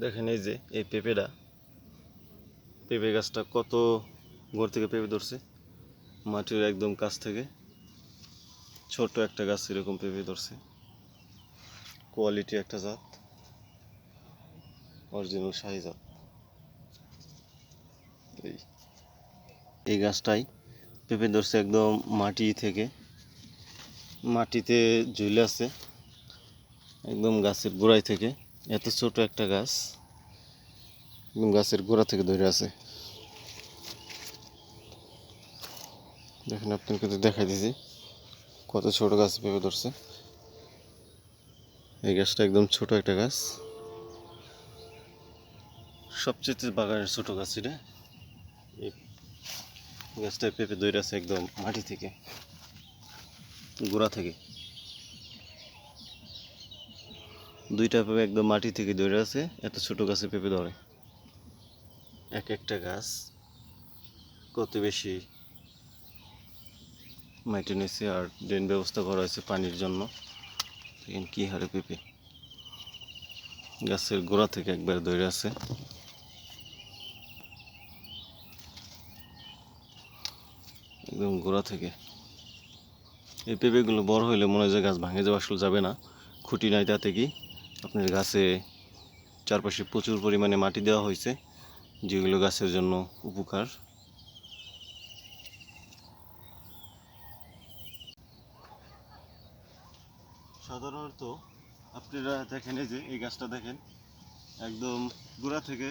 দেখেন এই যে, এই পেঁপেটা। পেঁপে গাছটা কত ঘর থেকে পেঁপে ধরছে। মাটির একদম কাছ থেকে ছোট একটা গাছ এরকম পেঁপে ধরছে। কোয়ালিটি একটা জাত। অরিজিনাল শাহি জাত। এই এই গাছটাই পেঁপে ধরছে একদম মাটি থেকে। মাটিতে ঝুলে আছে। একদম গাছের গোড়ায় থেকে। এত ছোট একটা গাছ। গাছের গোড়া থেকে ধরে আছে। দেখেন আপনাকে তো দেখাই দিছি। কত ছোট গাছ ভেবে ধরছে। এই গাছটা একদম ছোট একটা গাছ। সবচেয়ে বাগানের ছোট গাছ এটা। এই গাছটায় পেঁপে ধরে আছে একদম মাটি থেকে, গোড়া থেকে। দুইটা পেঁপে একদম মাটি থেকে ধরে আছে, এত ছোট গাছে পেঁপে ধরে। এক একটা গাছ কত বেশি মাটি নিয়েছে আর ড্রেন ব্যবস্থা করা হয়েছে পানির জন্য। দেখেন কি হারে পেঁপে। গাছের গোড়া থেকে একবার ধরে আছে। একদম গোড়া থেকে। এই পেঁপেগুলো বড় হইলে মনে হয় যে গাছ ভাঙে যাওয়া আসলে যাবে না। খুঁটি নাই তাতে কি? আপনার গাছে চারপাশে প্রচুর পরিমাণে মাটি দেওয়া হয়েছে, যেগুলো গাছের জন্য উপকার। সাধারণত আপনারা দেখেন এই যে, এই গাছটা দেখেন, একদম গোড়া থেকে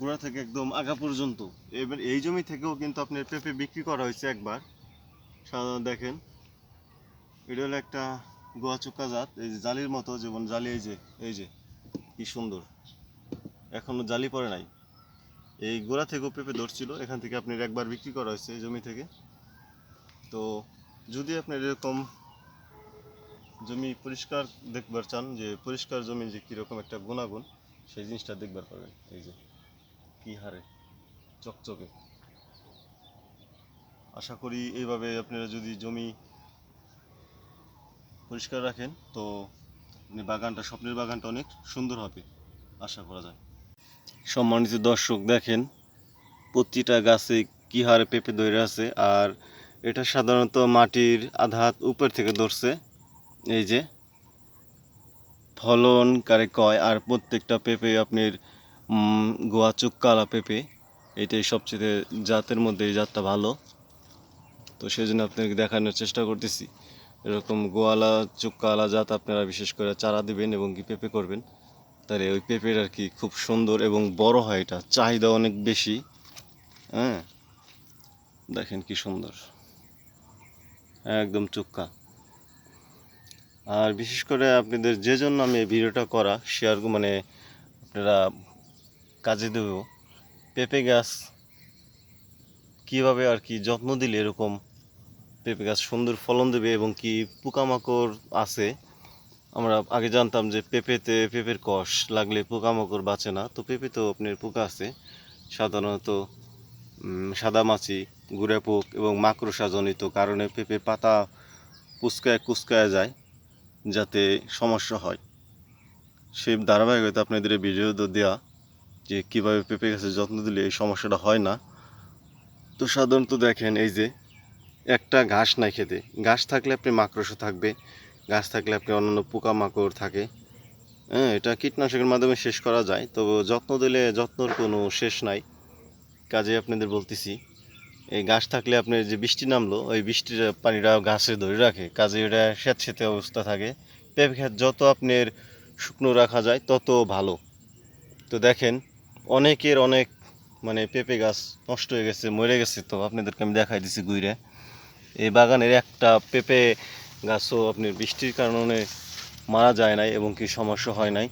গোড়া থেকে একদম আগা পর্যন্ত। এবার এই জমি থেকেও কিন্তু আপনার পেঁপে বিক্রি করা হয়েছে একবার। সাধারণত দেখেন, এটা হলো একটা গোয়া চুক্কা জাত, এই যে জালির মতো যেমন জালি এই যে এই যে, কি সুন্দর। এখনও জালি পড়ে নাই। এই গোড়া থেকেও পেঁপে ধরছিল, এখান থেকে আপনার একবার বিক্রি করা হয়েছে জমি থেকে। তো যদি আপনার এরকম জমি পরিষ্কার দেখবার চান, যে পরিষ্কার জমি যে কীরকম একটা গুণাগুণ, সেই জিনিসটা দেখবার পাবেন এই যে, কি হারে, চকচকে। আশা করি এইভাবে আপনারা যদি জমি পরিষ্কার রাখেন, তো বাগানটা, স্বপ্নের বাগানটা অনেক সুন্দর হবে, আশা করা যায়। সম্মানিত দর্শক, দেখেন প্রতিটা গাছে কি হারে পেঁপে ধরে আছে, আর এটা সাধারণত মাটির আধাত উপর থেকে ধরছে, এই যে ফলন কারে কয়, আর প্রত্যেকটা পেঁপে আপনার গোয়া চুক্কালা পেঁপে, এটাই সবচেয়ে জাতের মধ্যে এই জাতটা ভালো। তো সেই জন্য আপনাকে দেখানোর চেষ্টা করতেছি। এরকম গোয়ালা, চুক্কালা জাত আপনারা বিশেষ করে চারা দিবেন এবং কি পেঁপে করবেন। তাহলে ওই পেঁপের আর কি খুব সুন্দর এবং বড় হয় এটা। চাহিদা অনেক বেশি। হ্যাঁ? দেখেন কি সুন্দর। একদম চুক্কা। আর বিশেষ করে আপনাদের যে জন্য আমি এই ভিডিওটা করা শেয়ার মানে আপনারা কাজে দেব। পেঁপে গাছ কীভাবে আর কি যত্ন দিলে এরকম পেঁপে গাছ সুন্দর ফলন দেবে এবং কি পোকামাকড় আছে? আমরা আগে জানতাম যে পেঁপেতে পেঁপের কষ লাগলে পোকামাকড় বাঁচে না। তো পেঁপেতেও আপনার পোকা আছে। সাধারণত সাদামাছি গুড়ে পোক এবং মাকড়সাজনিত কারণে পেঁপের পাতা কুচকায় কুচকায় যায় যাতে সমস্যা হয়। সেই ধারাবাহিকতা আপনাদের ভিডিও দেওয়া যে কীভাবে পেঁপে গাছের যত্ন দিলে এই সমস্যাটা হয় না। তো সাধারণত দেখেন এই যে একটা ঘাস নাই খেতে। ঘাস থাকলে আপনি মাকড়সা থাকবে গাছ থাকলে আপনি অন্যান্য পোকামাকড় থাকে। হ্যাঁ এটা কীটনাশকের মাধ্যমে শেষ করা যায়, তবে যত্ন দিলে যত্নর কোনো শেষ নাই। কাজে আপনাদের বলতেছি, এই গাছ থাকলে আপনার যে বৃষ্টি নামলো, ওই বৃষ্টির পানিটা গাছে ধরে রাখে, কাজে ওটা এটা স্যাঁতস্যাঁতে অবস্থা থাকে। পেঁপে ক্ষেত যত আপনার শুকনো রাখা যায়, তত ভালো। তো দেখেন, অনেকের অনেক মানে পেঁপে গাছ নষ্ট হয়ে গেছে, মরে গেছে, তো আপনাদেরকে আমি দেখাই দিছি ঘুরে। এই বাগানের একটা পেঁপে গাছও আপনি বৃষ্টির কারণে মারা যায় নাই এবং কি সমস্যা হয় নাই।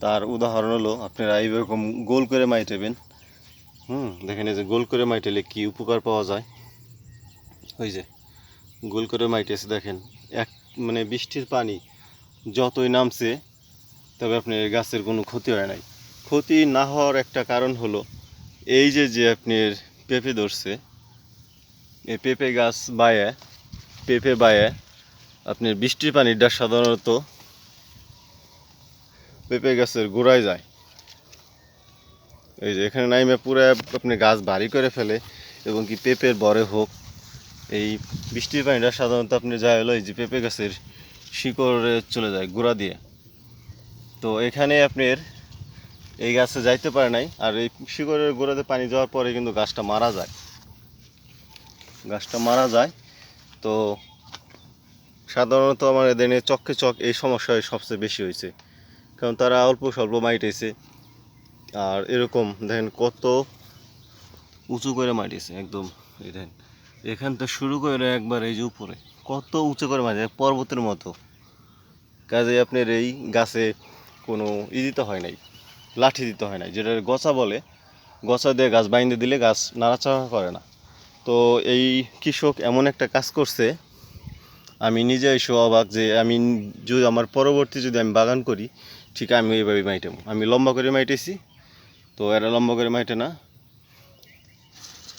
তার উদাহরণ হলো, আপনারা এইরকম গোল করে মাইটেবেন। হুম, দেখেন এই যে গোল করে মাইটেলে কি উপকার পাওয়া যায়। ওই যে গোল করে মাইটেছে, দেখেন। এক মানে বৃষ্টির পানি যতই নামছে, তবে আপনার গাছের কোনো ক্ষতি হয় নাই। ক্ষতি না হওয়ার একটা কারণ হলো, এই যে যে আপনার পেঁপে ধরছে এই পেঁপে গাছ বায়ে, পেঁপে বায়ে আপনার বৃষ্টির পানিটা সাধারণত পেঁপে গাছের গোড়ায় যায়। এই যে এখানে নাইমে পুরো আপনি গাছ ভারী করে ফেলে এবং কি পেঁপের বরে হোক, এই বৃষ্টির পানিটা সাধারণত আপনি যা হলো এই যে পেঁপে গাছের শিকড়ে চলে যায় গুঁড়া দিয়ে। তো এখানে আপনার এই গাছে যাইতে পারে নাই, আর এই শিকড়ের গোড়াতে পানি যাওয়ার পরে কিন্তু গাছটা মারা যায়। গাছটা মারা যায়। তো সাধারণত আমার এদের চককে চক এই সমস্যায় সবচেয়ে বেশি হয়েছে। কারণ তারা অল্প স্বল্প মাইটেছে। আর এরকম দেখেন কত উঁচু করে মাটিছে একদম এই দেখেন। এখান থেকে শুরু করে একবার এই যে উপরে, কত উঁচু করে মাটি পর্বতের মতো। কাজে আপনার এই গাছে কোনো ই দিতে হয় নাই, লাঠি দিতে হয় নাই, যেটা গছা বলে। গছা দিয়ে গাছ বাইন্দে দিলে গাছ নাড়াচাড়া করে না। তো এই কৃষক এমন একটা কাজ করছে, আমি নিজে এসে অবাক যে আমি যদি আমার পরবর্তী যদি আমি বাগান করি, ঠিক আমি এইভাবে মাইটাম। আমি লম্বা করে মাইটেছি, তো এরা লম্বা করে মাইটে না।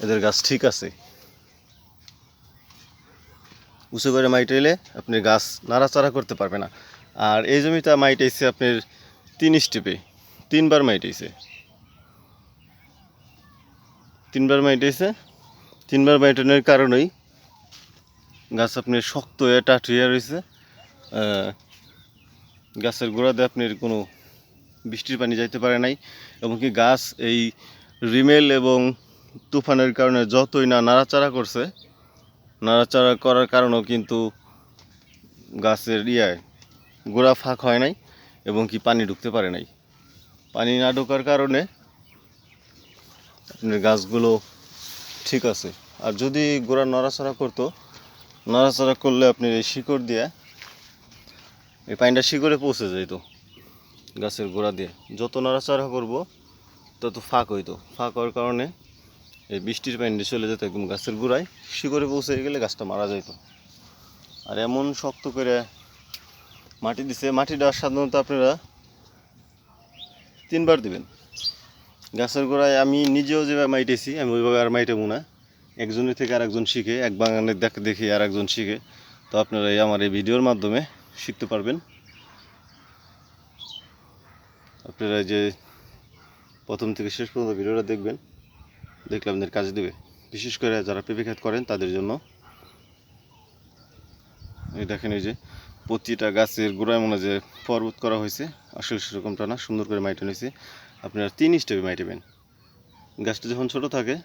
এদের গাছ ঠিক আছে। উঁচু করে মাইটাইলে আপনি গাছ নাড়াচাড়া করতে পারবে না। আর এই জমিটা মাইটাইছে আপনার তিন স্টেপে, তিনবার মাইটাইছে। তিনবার মাইটাইছে তিনবার মাইটানোর কারণেই গাছ আপনি শক্ত হয়ে টাটিয়ে রয়েছে। গাছের গোড়াতে আপনার কোনো বৃষ্টির পানি যাইতে পারে নাই এবং কি গাছ এই রিমেল এবং তুফানের কারণে যতই না নাড়াচাড়া করছে, নাড়াচাড়া করার কারণেও কিন্তু গাছের ইয়ায় গোড়া ফাঁক হয় নাই এবং কি পানি ঢুকতে পারে নাই। পানি না ঢোকার কারণে আপনার গাছগুলো ঠিক আছে। আর যদি গোড়া নড়াচড়া করতো, নড়াচড়া করলে আপনি এই শিকড় দিয়ে, এই পানিটা শিকড়ে পৌঁছে যেত গাছের গোড়া দিয়ে। যত নড়াচড়া করব, তত ফাঁক হইতো। ফাঁক হওয়ার কারণে এই বৃষ্টির পানিটা চলে যেত একদম গাছের গোড়ায়, শিকড়ে পৌঁছে গেলে গাছটা মারা যেত আর এমন শক্ত করে মাটি দিছে মাটিটা সাধারণত আপনারা তিনবার দিবেন। গাছের গোড়ায় আমি নিজেও যেভাবে মাইটেছি, আমি ওইভাবে আর মাইটেবো না। একজনের থেকে আর একজন শিখে, এক বাগানের দেখ, দেখে আর একজন শিখে। তো আপনারা এই আমার এই ভিডিওর মাধ্যমে শিখতে পারবেন। আপনারা যে প্রথম থেকে শেষ পর্যন্ত ভিডিওটা দেখবেন, দেখলে আপনাদের কাজে দেবে। বিশেষ করে যারা পেঁপে করেন, তাদের জন্য। এই দেখেন এই যে প্রতিটা গাছের গোড়ায় মনে যে পর্বত করা হয়েছে। আসলে সেরকমটা না, সুন্দর করে মাইটানো হয়েছে। আপনারা তিন স্টেপে মাইটাবেন গাছটা যখন ছোট থাকে,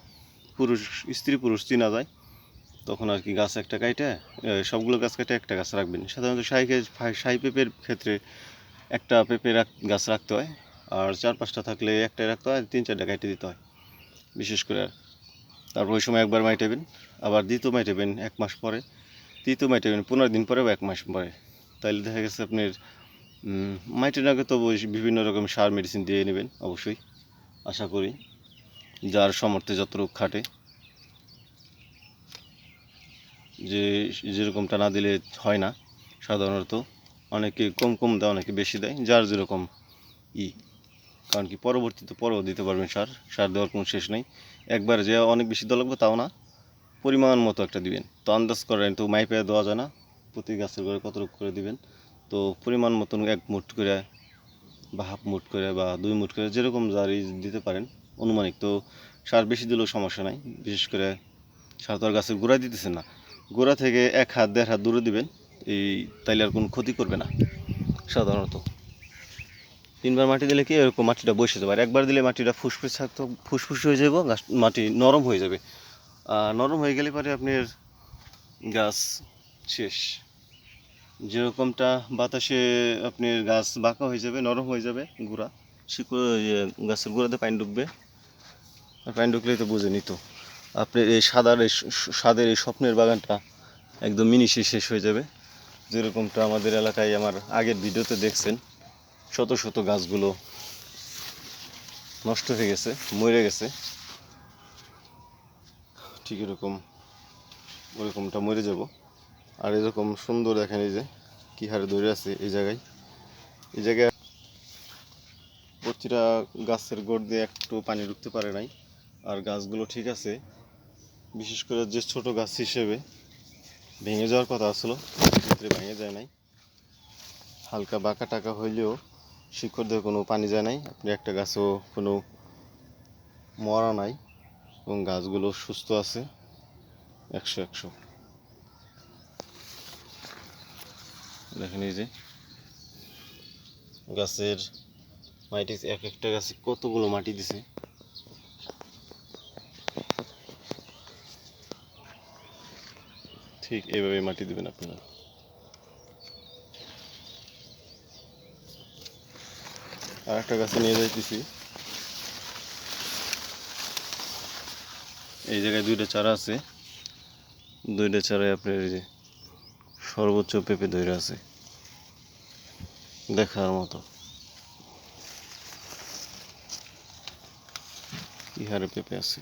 পুরুষ, স্ত্রী পুরুষ চিনা যায়, তখন আর কি গাছ একটা কাইটে সবগুলো গাছ কাটে একটা গাছ রাখবেন। সাধারণত শাহি শাহি পেঁপের ক্ষেত্রে একটা পেঁপে গাছ রাখতে হয়, আর চার পাঁচটা থাকলে একটাই রাখতে হয় তিন চারটা কাইটে দিতে হয়, বিশেষ করে আর। তারপর ওই সময় একবার মাইটাবেন আবার দ্বিতীয় মাইটাবেন এক মাস পরে, তৃতীয় মাইটেবেন পনেরো দিন পরে বা এক মাস পরে। তাইলে দেখা গেছে আপনার মাইটের আগে তো বিভিন্ন রকম সার মেডিসিন দিয়ে নেবেন, অবশ্যই। আশা করি। যার সমর্থে যতটুকু খাটে। যে, যেরকমটা না দিলে হয় না, সাধারণত। অনেকে কম কম দেয়, অনেকে বেশি দেয়, যার যেরকম ই। কারণ কি, পরবর্তীতে পরেও দিতে পারবেন সার। সার দেওয়ার কোনো শেষ নেই। একবার যে অনেক বেশি দেওয়া লাগবে, তাও না। পরিমাণ মতো একটা দিবেন। তো আন্দাজ করেন, তো মাইপে দেওয়া যায় না। প্রতি গাছের করে কতটুকু করে দিবেন? তো পরিমাণ মতন এক মুঠ করে বা হাফ মুঠ করে বা দুই মুঠ করে যেরকম জারি দিতে পারেন, অনুমানিক। তো সার বেশি দিলেও সমস্যা নাই, বিশেষ করে সার তো আর গাছের গোড়ায় দিতেছেন না। গোড়া থেকে এক হাত, দেড় হাত দূরে দিবেন, এই তাইলে আর কোনো ক্ষতি করবে না, সাধারণত। তিনবার মাটি দিলে কি এরকম মাটিটা বসে যাবে, আর একবার দিলে মাটিটা ফুসফুস থাকতো, ফুসফুস হয়ে যাব, গাছ, মাটি নরম হয়ে যাবে। নরম হয়ে গেলে পরে আপনার গাছ শেষ। যেরকমটা বাতাসে আপনি গাছ বাঁকা হয়ে যাবে, নরম হয়ে যাবে, গুঁড়া। শিকড় গাছের গোড়াতে পানি ঢুকবে। আর পানি ঢুকলেই তো বুঝে নিত আপনার এই সাদার এই স্বাদের এই স্বপ্নের বাগানটা একদম মিনিশে শেষ হয়ে যাবে। যেরকমটা আমাদের এলাকায় আমার আগের ভিডিওতে দেখছেন, শত শত গাছগুলো নষ্ট হয়ে গেছে, মরে গেছে। ঠিক এরকম, ওরকমটা মরে যাব। আর এরকম সুন্দর দেখেন এই যে, কী হারে ধরে আছে এই জায়গায়। এই জায়গায় প্রতিটা গাছের গোড় দিয়ে একটু পানি ঢুকতে পারে নাই। আর গাছগুলো ঠিক আছে। বিশেষ করে যে ছোট গাছ হিসেবে ভেঙে যাওয়ার কথা আসলো ক্ষেত্রে ভেঙে যায় নাই। হালকা বাঁকা টাকা হইলেও শিকড় দিয়ে কোনো পানি যায় নাই। আপনি একটা গাছও কোনো মরা নাই এবং গাছগুলো সুস্থ আছে একশো একশো। দেখেন এই যে। গাছের মাটি এক একটা গাছে কতগুলো মাটি দিছে। ঠিক এইভাবে মাটি দিবেন আপনারা। আর একটা গাছে নিয়ে যাইতেছি। এই জায়গায় দুইটা চারা আছে। দুইটা চারায় আপনার এই যে সর্বোচ্চ পেঁপে ধরে আছে। দেখার মতো। কি হারে পেঁপে আছে?